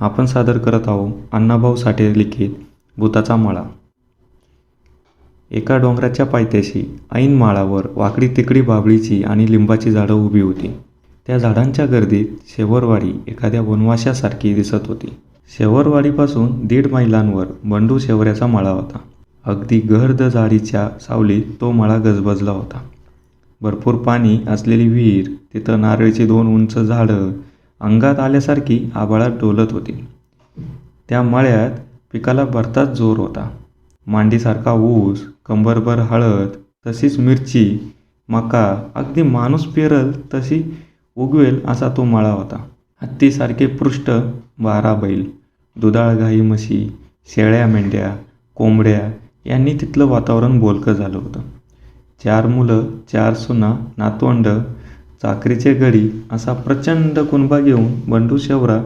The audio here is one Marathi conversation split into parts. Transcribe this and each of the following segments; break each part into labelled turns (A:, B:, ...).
A: आपण सादर करत आहोत अण्णाभाऊ साठे लिखित भूताचा माळा. एका डोंगराच्या पायथ्याशी ऐन माळावर वाकडी तिकडी बाबळीची आणि लिंबाची झाडं उभी होती. त्या झाडांच्या गर्दीत शेवरवाडी एखाद्या वनवाशासारखी दिसत होती. शेवरवाडीपासून दीड मैलांवर बंडू शेवऱ्याचा मळा होता. अगदी गर्द झाडीच्या सावलीत तो मळा गजबजला होता. भरपूर पाणी असलेली विहीर तिथं नारळीची दोन उंच झाडं अंगात आल्यासारखी आभाळात डोलत होती. त्या मळ्यात पिकाला भरताच जोर होता. मांडीसारखा ऊस कंबरभर हळद तशीच मिरची मका अगदी माणूस पेरल तशी उगवेल असा तो मळा होता. हत्तीसारखे पृष्ठ बारा बैल दुधाळ गाई म्हशी शेळ्या मेंढ्या कोंबड्या यांनी तिथलं वातावरण बोलकं झालं होतं. चार मुलं चार सुना नातवंड चाकरीचे गडी असा प्रचंड कुणबा घेऊन बंडू शेवरा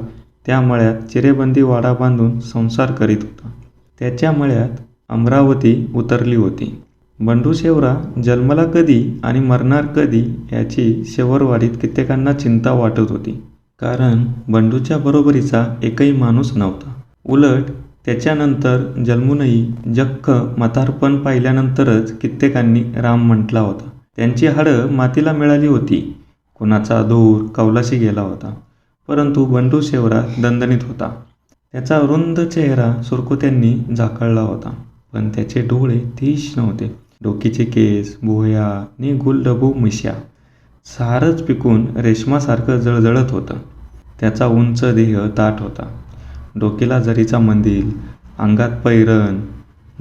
A: त्या मळ्यात चिरेबंदी वाडा बांधून संसार करीत होता. त्याच्या मळ्यात अमरावती उतरली होती. बंडू शेवरा जन्मला कधी आणि मरणार कधी याची शेवरवाडीत कित्येकांना चिंता वाटत होती. कारण बंडूच्या बरोबरीचा एकही माणूस नव्हता. उलट त्याच्यानंतर जन्मूनही जख्ख म्हातारपण पाहिल्यानंतरच कित्येकांनी राम म्हटला होता. त्यांची हाडं मातीला मिळाली होती. कुणाचा धूर कौलाशी गेला होता. परंतु बंडू शेवरा दणदणीत होता. त्याचा रुंद चेहरा सुरकुत्यांनी झाकळला होता. पण त्याचे डोळे तीक्ष्ण नव्हते डोकीचे केस भुया नि गुलडबू मिश्या सारच पिकून रेशमासारखं जळजळत होतं. त्याचा उंच देह ताट होता. डोकीला जरीचा मंदिर अंगात पैरण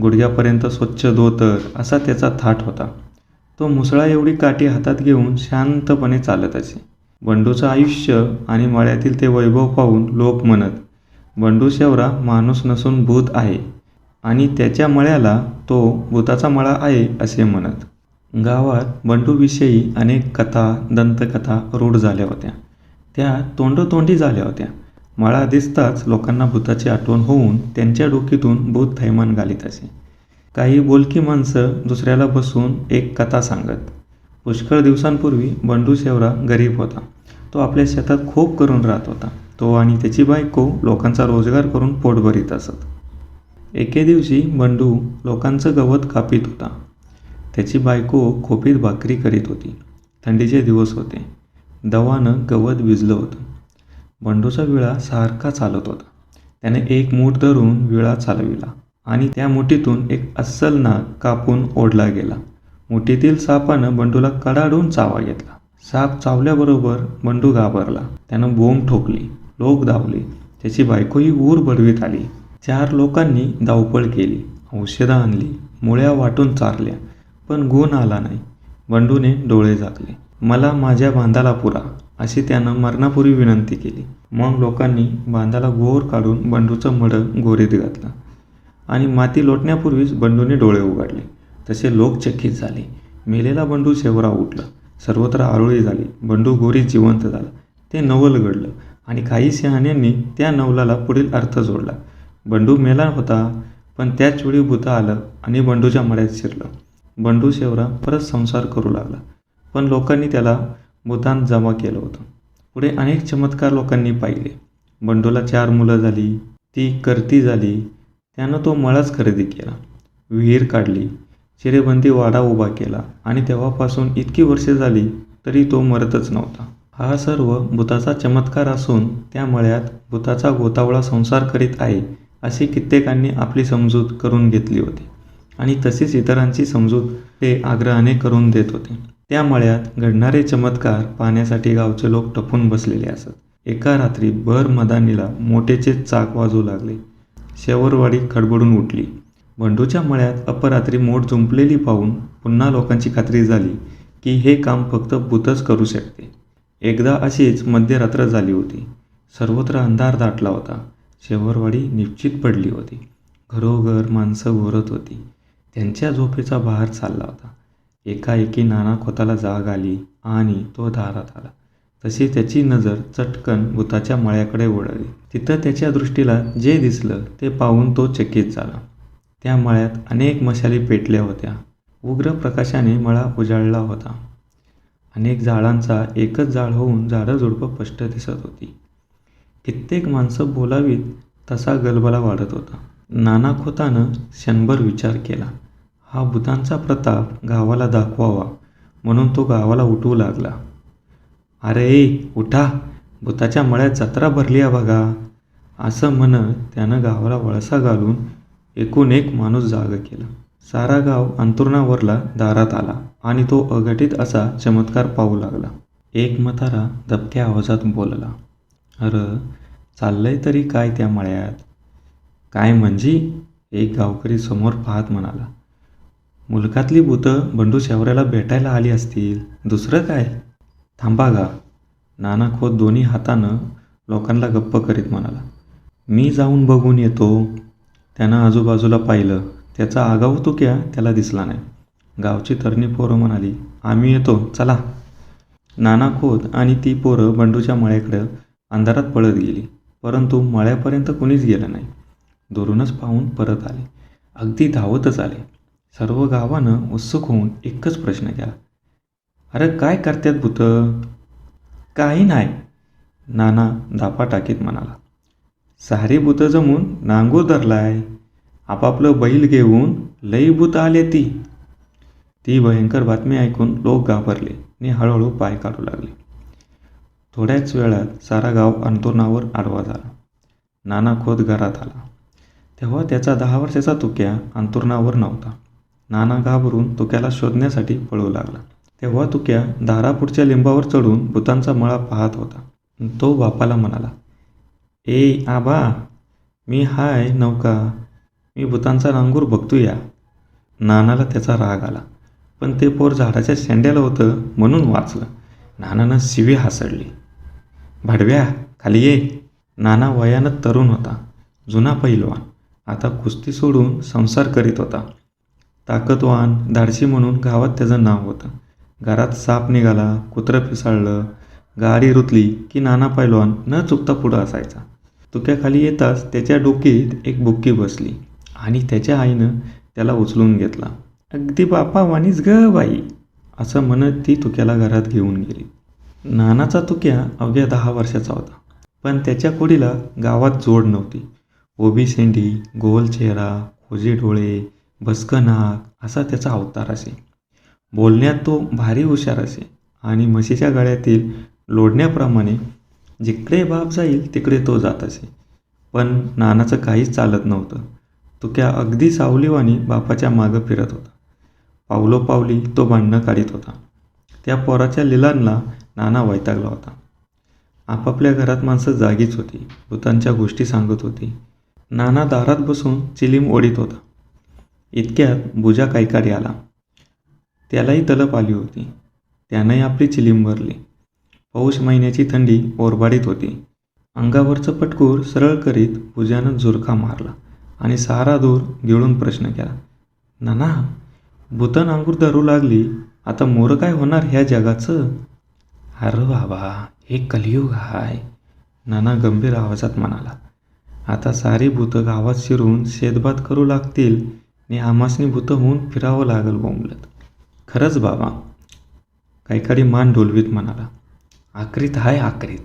A: गुडघ्यापर्यंत स्वच्छ धोतर असा त्याचा थाट होता. तो मुसळा एवढी काठी हातात घेऊन शांतपणे चालत असे. बंडूचं आयुष्य आणि मळ्यातील ते वैभव पाहून लोक म्हणत बंडू शेवरा माणूस नसून भूत आहे आणि त्याच्या मळ्याला तो भूताचा मळा आहे असे म्हणत. गावात बंडूविषयी अनेक कथा दंतकथा रूढ झाल्या होत्या. त्या तोंडोतोंडी झाल्या होत्या. मळा दिसताच लोकांना भूताची आठवण होऊन त्यांच्या डोकीतून भूत थैमान घालीत असे. काही बोलकी माणसं दुसऱ्याला बसून एक कथा सांगत. पुष्कळ दिवसांपूर्वी बंडू शेवरा गरीब होता. तो आपल्या शेतात खूप करून राहत होता. तो आणि त्याची बायको लोकांचा रोजगार करून पोट भरीत असत. एके दिवशी बंडू लोकांचं गवत कापीत होता. त्याची बायको खोपीत भाकरी करीत होती. थंडीचे दिवस होते. दवानं गवत भिजलं होतं. बंडूचा विळा सारखा चालत होता. त्याने एक मूठ धरून विळा चालविला. आणि त्या मुठीतून एक अस्सल नाग कापून ओढला गेला. मुठीतील सापानं बंडूला कडाडून चावा घेतला. साप चावल्याबरोबर बंडू घाबरला. त्यानं बोंब ठोकली लोक धावले त्याची बायकोही ऊर बडवीत आली. चार लोकांनी धावपळ केली औषधं आणली मुळ्या वाटून चारल्या पण गुण आला नाही. बंडूने डोळे झाकले. मला माझ्या बांधाला पुरा अशी त्यानं मरणापूर्वी विनंती केली. मग लोकांनी बांधाला गोर काढून बंडूचं मडं गोरीत घातलं. आणि माती लोटण्यापूर्वीच बंडूने डोळे उघडले. तसे लोक चकित झाले. मेलेला बंडू शेवरा उठला. सर्वत्र आरोळी झाली. बंडू गोरी जिवंत झाला. ते नवल घडलं आणि काही सिंहाण्यांनी त्या नवलाला पुढील अर्थ जोडला. बंडू मेला होता पण त्याच वेळी भूत आलं आणि बंडूच्या मळ्यात शिरलं. बंडू शेवरा परत संसार करू लागला. पण लोकांनी त्याला भूतान जमा केलं होतं. पुढे अनेक चमत्कार लोकांनी पाहिले. बंडूला चार मुलं झाली ती करती झाली त्यानं तो मळाच खरेदी केला. विहीर काढली चिरेबंदी वाडा उभा केला आणि तेव्हापासून इतकी वर्षे झाली तरी तो मरतच नव्हता. हा सर्व भूताचा चमत्कार असून त्या मळ्यात भूताचा गोतावळा संसार करीत आहे अशी कित्येकांनी आपली समजूत करून घेतली होती आणि तशीच इतरांची समजूत ते आग्रहाने करून देत होते. त्या मळ्यात घडणारे चमत्कार पाहण्यासाठी गावचे लोक टपून बसलेले असत. एका रात्री भर मदानीला मोठेचे चाक वाजू लागले. शेवरवाडी खडबडून उठली. बंडूच्या मळ्यात अपरात्री मोठ जुंपलेली पाहून पुन्हा लोकांची खात्री झाली की हे काम फक्त भूतच करू शकते. एकदा अशीच मध्यरात्र झाली होती. सर्वत्र अंधार दाटला होता. शेवरवाडी निश्चित पडली होती. घरोघर माणसं घोरत होती. त्यांच्या झोपेचा बहार चालला होता. एकाएकी नाना खोताला जाग आली आणि तो दारात आला. तशी त्याची नजर चटकन भूताच्या मळ्याकडे वळली तिथं त्याच्या दृष्टीला जे दिसलं ते पाहून तो चकित झाला. त्या मळ्यात अनेक मशाली पेटल्या होत्या. उग्र प्रकाशाने मळा उजाळला होता. अनेक झाडांचा एकच झाड होऊन झाडं झुडपं स्पष्ट दिसत होती. कित्येक माणसं बोलावीत तसा गलबला वाढत होता. नाना खोतानं क्षणभर विचार केला. हा भूतांचा प्रताप गावाला दाखवावा म्हणून तो गावाला उठवू लागला. अरे उठा. भूताच्या मळ्यात जत्रा भरली आहे बघा. असं म्हणत त्यानं गावाला वळसा घालून एकूण एक माणूस जाग केला. सारा गाव अंतुरणावरला दारात आला आणि तो अघटित असा चमत्कार पाहू लागला. एक मतारा दबक्या आवाजात बोलला अर चाललंय तरी काय त्या मळ्यात? काय म्हणजे? एक गावकरी समोर पाहत म्हणाला मुलकातली भूतं बंडू शेवऱ्याला भेटायला आली असतील. दुसरं काय? थांबा गा. नाना खोत दोन्ही हातानं लोकांना गप्प करीत म्हणाला. मी जाऊन बघून येतो. त्यानं आजूबाजूला पाहिलं. त्याचा आगाऊ तुक्या त्याला दिसला नाही. गावची तरणी पोरं म्हणाली आम्ही येतो. चला. नाना खोत आणि ती पोरं बंडूच्या मळ्याकडं अंधारात पळत गेली. परंतु मळ्यापर्यंत कुणीच गेलं नाही. दुरूनच पाहून परत आले. अगदी धावतच आले. सर्व गावानं उत्सुक होऊन एकच प्रश्न केला. अरे काय करतात भुतं? काही नाही. नाना दापा टाकीत म्हणाला. सारी भुतं जमून नांगूर धरलाय. आपापलं बैल घेऊन लई भूत आले ती. ती भयंकर बातमी ऐकून लोक घाबरले आणि हळूहळू पाय काढू लागले. थोड्याच वेळात सारा गाव अंतुरणावर आडवा झाला. नाना खोत घरात आला. तेव्हा त्याचा दहा वर्षाचा तुक्या अंतुरणावर नव्हता. नाना घाबरून तुक्याला शोधण्यासाठी पळू लागला. तेव्हा तुक्या दारापुढच्या लिंबावर चढून भूतांचा मळा पाहत होता. तो बापाला म्हणाला ए आबा मी हाय नौका. मी भूतांचा नांगूर बघतो या. नानाला त्याचा राग आला पण ते पोर झाडाच्या शेंड्याला होतं म्हणून वाचलं. नानानं शिवी हासडली. भाडव्या खाली ये. नाना वयानं तरुण होता जुना पैलवान. आता कुस्ती सोडून संसार करीत होता. ताकदवान धाडशी म्हणून गावात त्याचं नाव होतं. घरात साप निघाला कुत्रं पिसाळलं गाडी रुतली की नाना पैलवान न चुकता पुढं असायचा. तुक्याखाली येताच त्याच्या डोकीत एक बुक्की बसली आणि त्याच्या आईनं त्याला उचलून घेतला. अगदी बापा वाणीच ग बाई असं म्हणत ती तुक्याला घरात घेऊन गेली. नानाचा तुक्या अवघ्या दहा वर्षाचा होता पण त्याच्या कोडीला गावात जोड नव्हती. ओबी सेंडी गोल चेहरा खोजे डोळे भस्कं नाक असा त्याचा अवतार असे. बोलण्यात तो भारी हुशार असे. आणि म्हशीच्या गळ्यातील लोढण्याप्रमाणे जिकडे बाप जाईल तिकडे तो जात असे. पण नानाचं काहीच चालत नव्हतं. तुक्या अगदी सावलीवानी बापाच्या मागं फिरत होता. पावलोपावली तो भांडणं काढीत होता. त्या पोराच्या लिलांना नाना वैतागला होता. आपापल्या घरात माणसं जागीच होती. भूतांच्या गोष्टी सांगत होती. नाना दारात बसून चिलीम ओढीत होता. इतक्यात भुजा कायकाडी आला. त्यालाही तलप आली होती. त्यानंही आपली चिलीम भरली. पौष महिन्याची थंडी ओरबाडीत होती. अंगावरचं पटकूर सरळ करीत पूजानं झुरका मारला आणि सारा दूर गिळून प्रश्न केला. नाना भूतन अंगूर धरू लागली. आता मोरं काय होणार ह्या जगाचं? अरे बाबा हे कलियुग हाय. नाना गंभीर आवाजात म्हणाला. आता सारी भूतं गावात शिरून शेतभात करू लागतील आणि आमासनी भूतं होऊन फिरावं लागेल बोंबलत. खरंच बाबा काहीकाडी मान डोलवीत म्हणाला आकरीत हाय आकरीत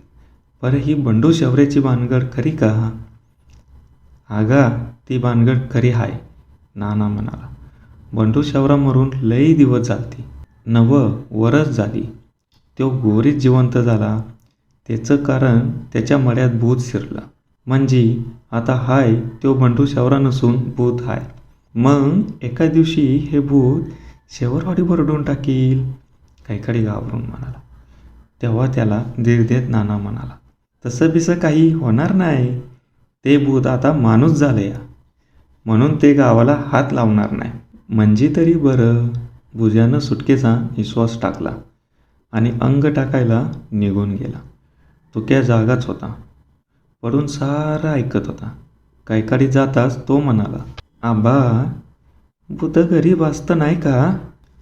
A: पर ही बंडू शवऱ्याची भानगड खरी का? आगा ती भानगड खरी हाय नाना म्हणाला. बंडू शवरामरून लई दिवस झालती नव वरच झाली. तो गोरीत जिवंत झाला. त्याचं कारण त्याच्या मड्यात भूत शिरलं. म्हणजे आता हाय तो बंडू शवरा नसून भूत हाय. मग एका दिवशी हे भूत शेवरवाडी बरडून टाकील. काहीकडे घाबरून म्हणाला. तेव्हा त्याला धीर देत नाना म्हणाला तसं बिसं काही होणार नाही. ते भूत आता माणूस झालं या. म्हणून ते गावाला हात लावणार नाही. म्हणजे तरी बरं. भुजानं सुटकेचा विश्वास टाकला आणि अंग टाकायला निघून गेला. तो त्या जागाच होता. पडून सारा ऐकत होता. कैकाडी जाताच तो म्हणाला. आबा भूत गरीब असतं नाही का?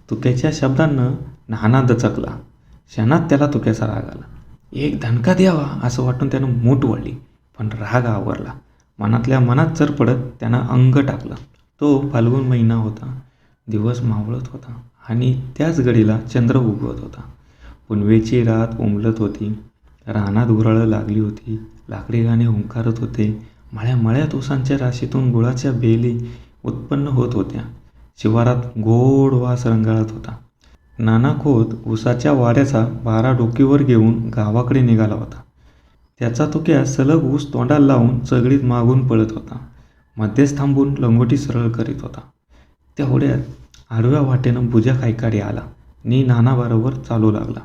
A: तुक्याच्या शब्दांनं नाना दचकला. क्षणात त्याला तुक्याचा राग आला. एक धनका द्यावा असं वाटून त्यानं मूठ वळली पण राग आवरला. मनातल्या मनात चर पडत त्यानं अंग टाकलं. तो फाल्गुन महिना होता. दिवस मावळत होता. आणि त्याच गडीला चंद्र उगवत होता. पुनवेची रात उमलत होती. रानात गुराळं लागली होती. लाकडी गाणे हुंकारत होते. मळ्या मळ्यात ऊसांच्या राशीतून गुळाच्या बेली उत्पन्न होत होत्या. शिवारात गोड वास रंगाळत होता. नाना खोत उसाच्या वाड्याचा भारा डोकीवर घेऊन गावाकडे निघाला होता. त्याचा तुक्या सलग ऊस तोंडाला लावून चगडीत मागून पळत होता. मध्येच थांबून लंगोटी सरळ करीत होता. तेवढ्यात आडव्या वाटेनं भुजा खायकाडी आला. नी नानाबरोबर चालू लागला.